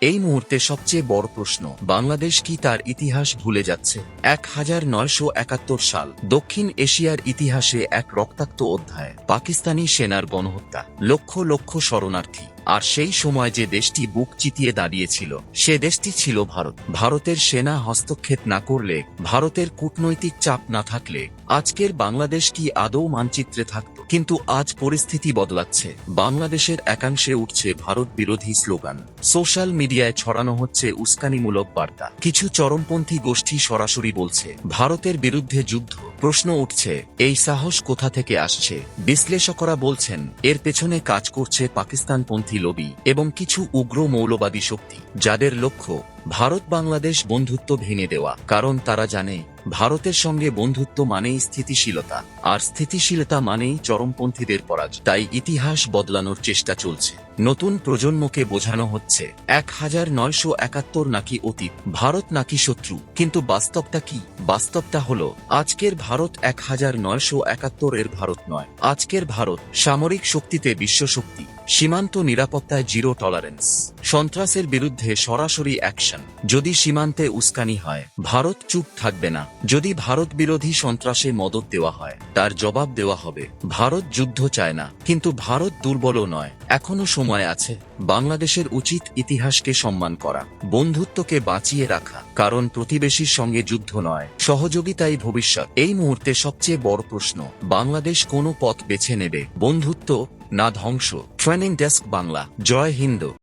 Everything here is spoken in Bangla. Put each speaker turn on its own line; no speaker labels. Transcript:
এই মুহূর্তে সবচেয়ে বড় প্রশ্ন, বাংলাদেশ কি তার ইতিহাস ভুলে যাচ্ছে? এক হাজার নয়শো একাত্তর সাল, দক্ষিণ এশিয়ার ইতিহাসে এক রক্তাক্ত অধ্যায়, পাকিস্তানি সেনার গণহত্যা, লক্ষ লক্ষ শরণার্থী। আর সেই সময় যে দেশটি বুক চিতিয়ে দাঁড়িয়েছিল, সে দেশটি ছিল ভারত। ভারতের সেনা হস্তক্ষেপ না করলে, ভারতের কূটনৈতিক চাপ না থাকলে, আজকের বাংলাদেশ কি আদৌ মানচিত্রে থাকত। কিন্তু আজ পরিস্থিতি বদলাচ্ছে। বাংলাদেশের একাংশে উঠছে ভারত বিরোধী স্লোগান। সোশ্যাল মিডিয়ায় ছড়ানো হচ্ছে উস্কানিমূলক বার্তা। কিছু চরমপন্থী গোষ্ঠী সরাসরি বলছে, ভারতের বিরুদ্ধে যুদ্ধ প্রশ্ন উঠছে, এই সাহস কোথা থেকে আসছে? বিশ্লেষকরা বলছেন, এর পেছনে কাজ করছে পাকিস্তানপন্থী লবি এবং কিছু উগ্র মৌলবাদী শক্তি, যাদের লক্ষ্য, ভারত বাংলাদেশ বন্ধুত্ব ভেঙে দেওয়া। কারণ তারা জানে, ভারতের সঙ্গে বন্ধুত্ব মানেই স্থিতিশীলতা, আর স্থিতিশীলতা মানেই চরমপন্থীদের পরাজয়। তাই ইতিহাস বদলানোর চেষ্টা চলছে। নতুন প্রজন্মকে বোঝানো হচ্ছে। এক হাজার নয়শো একাত্তর নাকি অতীত, ভারত নাকি শত্রু, কিন্তু বাস্তবটা কি? বাস্তবটা হল, আজকের ভারত এক হাজার নয়শো একাত্তর এর ভারত নয়। আজকের ভারত সামরিক শক্তিতে বিশ্বশক্তি সীমান্ত নিরাপত্তায় জিরো টলারেন্স। সন্ত্রাসের বিরুদ্ধে সরাসরি অ্যাকশন। যদি সীমান্তে উস্কানি হয়, ভারত চুপ থাকবে না। যদি ভারত বিরোধী সন্ত্রাসে মদত দেওয়া হয়, তার জবাব দেওয়া হবে, ভারত যুদ্ধ চায় না। কিন্তু ভারত দুর্বলও নয়। এখনও সময় আছে, বাংলাদেশের উচিত ইতিহাসকে সম্মান করা, বন্ধুত্বকে বাঁচিয়ে রাখা। কারণ প্রতিবেশীর সঙ্গে যুদ্ধ নয়, সহযোগিতাই ভবিষ্যৎ। এই মুহূর্তে সবচেয়ে বড় প্রশ্ন, বাংলাদেশ কোন পথ বেছে নেবে? বন্ধুত্ব না ধ্বংস। Training desk Bangla Jai Hind